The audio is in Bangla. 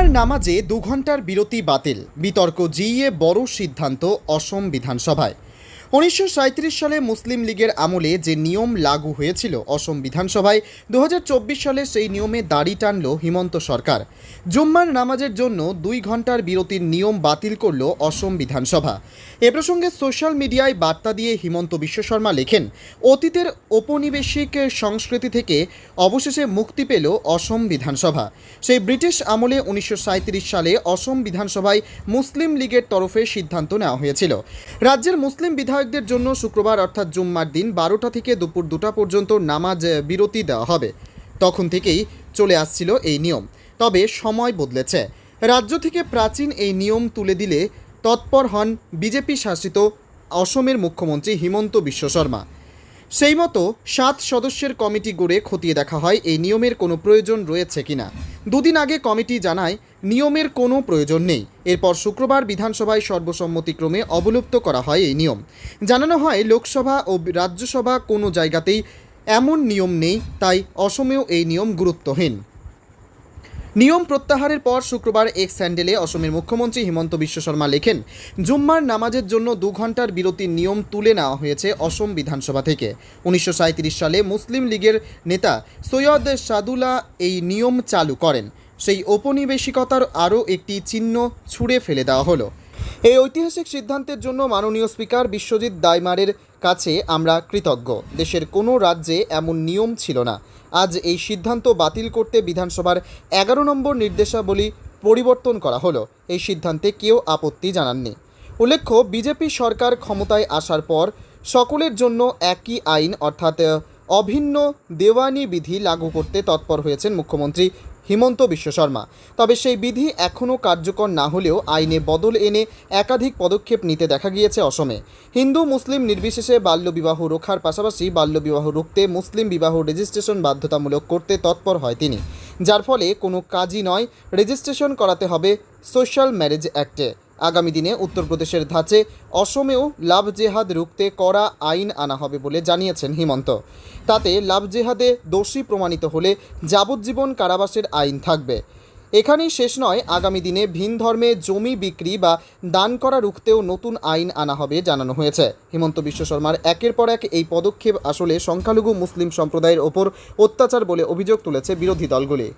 জুম্মার নামাজে দু ঘণ্টার বিরতি বাতিল। বিতর্ক জিইয়ে বড় সিদ্ধান্ত অসম বিধানসভায়। উনিশশো সাঁইত্রিশ সালে মুসলিম লীগের আমলে যে নিয়ম লাগু হয়েছিল অসম বিধানসভায়, দুহাজার চব্বিশ সালে সেই নিয়মে দাড়ি টানল হিমন্ত সরকার। জুম্মার নামাজের জন্য দুই ঘণ্টার বিরতির নিয়ম বাতিল করল অসম বিধানসভা। এ প্রসঙ্গে সোশ্যাল মিডিয়ায় বার্তা দিয়ে হিমন্ত বিশ্ব শর্মা লেখেন, অতীতের ঔপনিবেশিক সংস্কৃতি থেকে অবশেষে মুক্তি পেল অসম বিধানসভা। সেই ব্রিটিশ আমলে উনিশশো সাঁইত্রিশ সালে অসম বিধানসভায় মুসলিম লীগের তরফে সিদ্ধান্ত নেওয়া হয়েছিল। রাজ্যের মুসলিম বিধায়কদের জন্য শুক্রবার অর্থাৎ জুম্মার দিন বারোটা থেকে দুপুর দুটা পর্যন্ত নামাজ বিরতি দেওয়া হবে। তখন থেকেই চলে আসছিল এই নিয়ম। তবে সময় বদলেছে। রাজ্য থেকে প্রাচীন এই নিয়ম তুলে দিলে তৎপর হন বিজেপি শাসিত অসমের মুখ্যমন্ত্রী হিমন্ত বিশ্ব শর্মা। সেই মতো সাত সদস্যের কমিটি গড়ে খতিয়ে দেখা হয় এই নিয়মের কোনো প্রয়োজন রয়েছে কিনা। দুদিন আগে কমিটি জানায়, নিয়মের কোনো প্রয়োজন নেই। এরপর শুক্রবার বিধানসভায় সর্বসম্মতিক্রমে অবলুপ্ত করা হয় এই নিয়ম। জানানো হয়, লোকসভা ও রাজ্যসভা কোনো জায়গাতেই এমন নিয়ম নেই, তাই অসমেও এই নিয়ম গুরুত্বহীন। নিয়ম প্রত্যাহারের পর শুক্রবার এক স্যান্ডেলে অসমের মুখ্যমন্ত্রী হিমন্ত বিশ্ব শর্মা লেখেন, জুম্মার নামাজের জন্য দু ঘণ্টার বিরতির নিয়ম তুলে নেওয়া হয়েছে অসম বিধানসভা থেকে। উনিশশো সাঁইত্রিশ সালে মুসলিম লীগের নেতা সৈয়দ সাদুলা এই নিয়ম চালু করেন। সেই ঔপনিবেশিকতার আরও একটি চিহ্ন ছুঁড়ে ফেলে দেওয়া হলো। এই ঐতিহাসিক সিদ্ধান্তের জন্য মাননীয় স্পিকার বিশ্বজিৎ দাইমারের কাছে আমরা কৃতজ্ঞ। দেশের কোনো রাজ্যে এমন নিয়ম ছিল না। আজ এই সিদ্ধান্ত বাতিল করতে বিধানসভার এগারো নম্বর নির্দেশাবলী পরিবর্তন করা হলো। এই সিদ্ধান্তে কেউ আপত্তি জানাননি। উল্লেখ্য, বিজেপি সরকার ক্ষমতায় আসার পর সকলের জন্য একই আইন, অর্থাৎ অভিন্ন দেওয়ানি বিধি লাগু করতে তৎপর হয়েছেন মুখ্যমন্ত্রী হিমন্ত বিশ্ব শর্মা। তবে সেই বিধি এখনও কার্যকর না হলেও আইনে বদল এনে একাধিক পদক্ষেপ নিতে দেখা গিয়েছে অসমে। হিন্দু, মুসলিম নির্বিশেষে বাল্যবিবাহ রোখার পাশাপাশি বাল্যবিবাহ রুখতে মুসলিম বিবাহ রেজিস্ট্রেশন বাধ্যতামূলক করতে তৎপর হয় তিনি। যার ফলে কোনো কাজই নয়, রেজিস্ট্রেশন করাতে হবে সোশ্যাল ম্যারেজ অ্যাক্টে। আগামী দিনে উত্তরপ্রদেশের ধাঁচে অসমেও লাভ জেহাদ রুখতে কড়া আইন আনা হবে বলে জানিয়েছেন হিমন্ত। তাতে লাভ জেহাদে দোষী প্রমাণিত হলে যাবজ্জীবন কারাবাসের আইন থাকবে। এখানেই শেষ নয়, আগামী দিনে ভিন ধর্মে জমি বিক্রি বা দান করা রুখতেও নতুন আইন আনা হবে জানানো হয়েছে। হিমন্ত বিশ্ব শর্মার একের পর এক এই পদক্ষেপ আসলে সংখ্যালঘু মুসলিম সম্প্রদায়ের ওপর অত্যাচার বলে অভিযোগ তুলেছে বিরোধী দলগুলি।